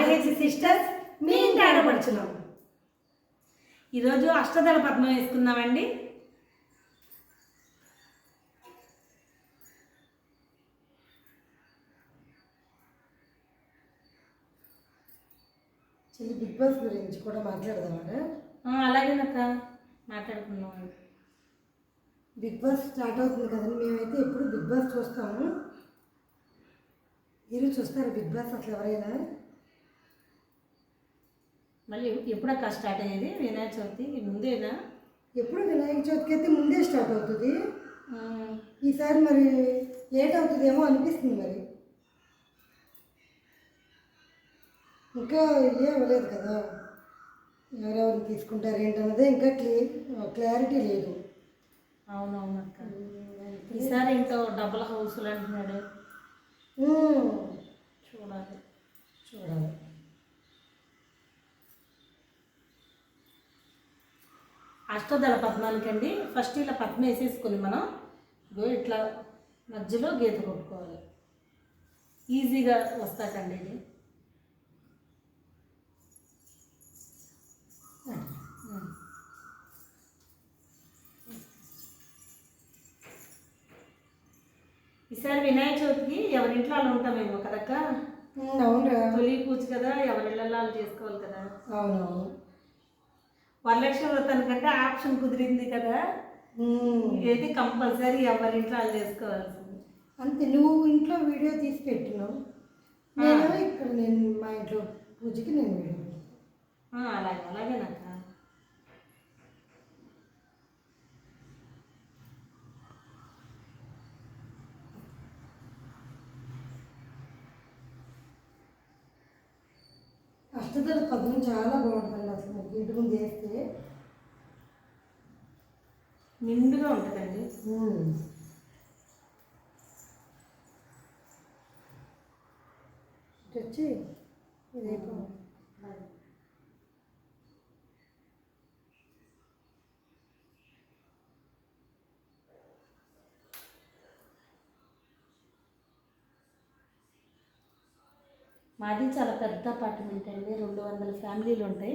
RH sisters మీ ఇంటి ఆడపడుచున్నాం ఈరోజు అష్టదళ పద్మం వేసుకుందామండి. చిన్న బిగ్ బాస్ గురించి కూడా మాట్లాడదామా అలాగేనక్క మాట్లాడుకుందాం. బిగ్ బాస్ స్టార్ట్ అవుతుంది కదండి మేమైతే ఎప్పుడు బిగ్ బాస్ చూస్తాము. మీరు చూస్తారా బిగ్ బాస్ అసలు ఎవరైనా? మళ్ళీ ఎప్పుడక్క స్టార్ట్ అయ్యేది? వినాయక చవితి ముందేనా? ఎప్పుడు వినాయక చవితికి అయితే ముందే స్టార్ట్ అవుతుంది. ఈసారి మరి లేట్ అవుతుందేమో అనిపిస్తుంది మరి. ఇంకా ఇదే అవ్వలేదు కదా. ఎవరెవరు తీసుకుంటారు ఏంటన్నదే ఇంకా క్లీ క్లారిటీ లేదు. అవునవునక్క ఈసారి ఇంకా డబుల్ హౌస్లు అంటున్నాడు చూడాలి. చూడాలి. అష్టదళ పద్మానికండి ఫస్ట్ ఇలా పద్మ వేసేసుకొని మనం ఇట్లా మధ్యలో గీత కొట్టుకోవాలి. ఈజీగా వస్తాకండి ఇది. ఈసారి వినాయక చవితికి ఎవరింట్లో వాళ్ళు ఉంటామేమో కదక్క ఉమ్, అవునురా తొలి పూజ కదా ఎవరిళ్ళల్లో వాళ్ళు చేసుకోవాలి కదా? అవునవును. వరలక్ష్మి వ్రతానికంటే ఆప్షన్ కుదిరింది కదా. ఇది కంపల్సరీ ఎవరింట్లో వాళ్ళు చేసుకోవాల్సింది. అంతే నువ్వు ఇంట్లో వీడియో తీసి పెట్టినావు. నేను ఇక్కడ నేను మా ఇంట్లో పూజకి నేను వీడియో అలాగే అలాగేనక్క అష్టదళ పద్మం చాలా బాగుంటుంది అసలు మనకి ఇంటి ముందు వేస్తే నిండుగా ఉంటుందండి. వచ్చి మాది చాలా పెద్ద అపార్ట్మెంట్ అండి. రెండు వందల ఫ్యామిలీలు ఉంటాయి.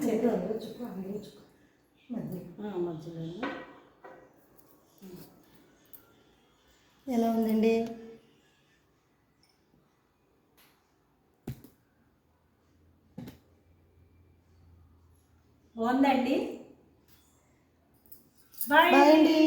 మధ్యలో. ఎలా ఉందండి? బాగుందండి బాయ్ అండి.